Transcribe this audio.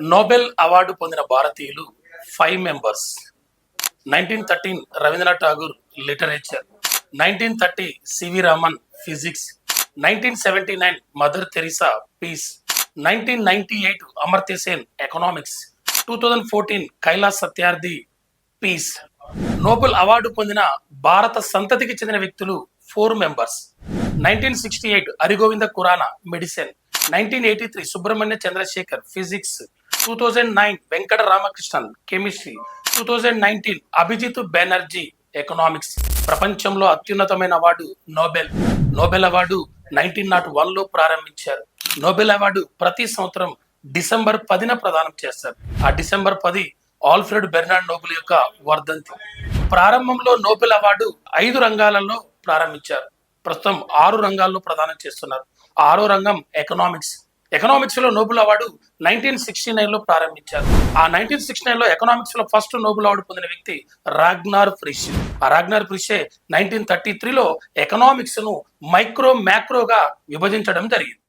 Nobel award పొందిన భారతీయులు five members nineteen thirteen Rabindranath Tagore literature. Nineteen thirty C V Raman physics. Nineteen seventy nine mother Teresa peace. Nineteen ninety eight Amartya Sen economics. Two thousand fourteen Kailash Satyarthi peace. Nobel award పొందిన భారత సంతతికి చెందిన వ్యక్తులు four members nineteen sixty eight Hargobind Khorana medicine nineteen eighty three Subrahmanyan Chandrasekhar physics. Two thousand nine Venkata Ramakrishnan chemistry two thousand nineteen Abhijit Banerjee economics ప్రపంచంలో అత్యున్నతమైన award Nobel Nobel award nineteen naught వన్లో ప్రారంభించారు. Nobel award ప్రతి సంవత్సరం December పదిన ప్రదానం చేస్తారు. ఆ డిసెంబర్ పది ఆల్ఫ్రెడ్ బెర్నాడ్ నోబెల్ యొక్క వర్ధంతి. ప్రారంభంలో నోబెల్ అవార్డు ఐదు రంగాలలో ప్రారంభించారు. ప్రస్తుతం ఆరు రంగాల్లో ప్రదానం చేస్తున్నారు. ఆరో రంగం ఎకనామిక్స్ ఎకనామిక్స్లో నోబెల్ అవార్డు నైన్టీన్ సిక్స్టీ నైన్లో ప్రారంభించారు. ఆ నైన్టీన్ సిక్స్టీ నైన్లో ఎకనామిక్స్లో ఫస్ట్ నోబెల్ అవార్డు పొందిన వ్యక్తి రాగ్నార్ ఫ్రిష్ ఆ రాగ్నార్ ఫ్రిషే నైన్టీన్ థర్టీ త్రీలో ఎకనామిక్స్ను మైక్రో మ్యాక్రోగా విభజించడం జరిగింది.